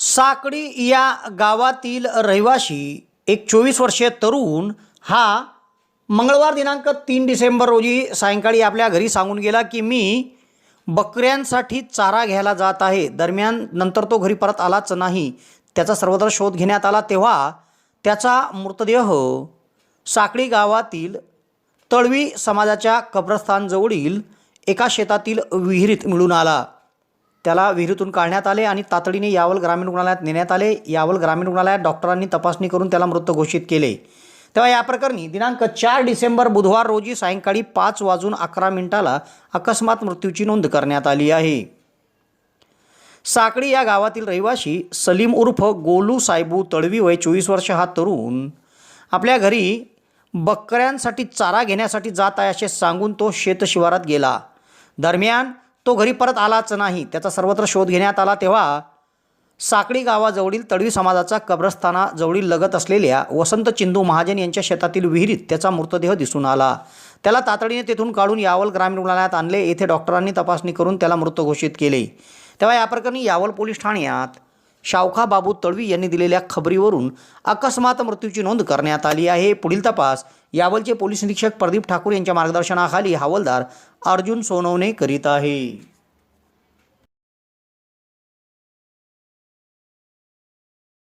साकडी या गावातील रहिवाशी एक चोवीस वर्षीय तरुण हा मंगळवार दिनांक तीन डिसेंबर रोजी सायंकाळी आपल्या घरी सांगून गेला की मी बकऱ्यांसाठी चारा घ्यायला जात आहे. दरम्यान नंतर तो घरी परत आलाच नाही. त्याचा सर्वत्र शोध घेण्यात आला तेव्हा त्याचा मृतदेह साकडी गावातील तळवी समाजाच्या कब्रस्थानजवळील एका शेतातील विहिरीत मिळून आला. त्याला विहिरीतून काढण्यात आले आणि तातडीने यावल ग्रामीण रुग्णालयात नेण्यात आले. यावल ग्रामीण रुग्णालयात डॉक्टरांनी तपासणी करून त्याला मृत घोषित केले. तेव्हा या प्रकरणी दिनांक चार डिसेंबर बुधवार रोजी सायंकाळी पाच वाजून अकरा मिनिटाला अकस्मात मृत्यूची नोंद करण्यात आली आहे. साकडी या गावातील रहिवाशी सलीम उर्फ गोलू सायबू तळवी वय चोवीस वर्ष हा तरुण आपल्या घरी बकऱ्यांसाठी चारा घेण्यासाठी जात आहे असे सांगून तो शेतशिवारात गेला. दरम्यान तो घरी परत आलाच नाही. त्याचा सर्वत्र शोध घेण्यात आला तेव्हा साकडी गावाजवळील तडवी समाजाचा कब्रस्थानाजवळील लगत असलेल्या वसंत चिंदू महाजन यांच्या शेतातील विहिरीत त्याचा मृतदेह दिसून आला. त्याला तातडीने तेथून काढून यावल ग्रामीण रुग्णालयात आणले. येथे डॉक्टरांनी तपासणी करून त्याला मृत घोषित केले. तेव्हा या प्रकरणी यावल पोलीस ठाण्यात शावखा बाबू तळवी यांनी दिलेल्या खबरीवरून अकस्मात मृत्यूची नोंद करण्यात आली आहे. पुढील तपास यावलचे पोलीस निरीक्षक प्रदीप ठाकूर यांच्या मार्गदर्शनाखाली हवालदार अर्जुन सोनवणे करीत आहे.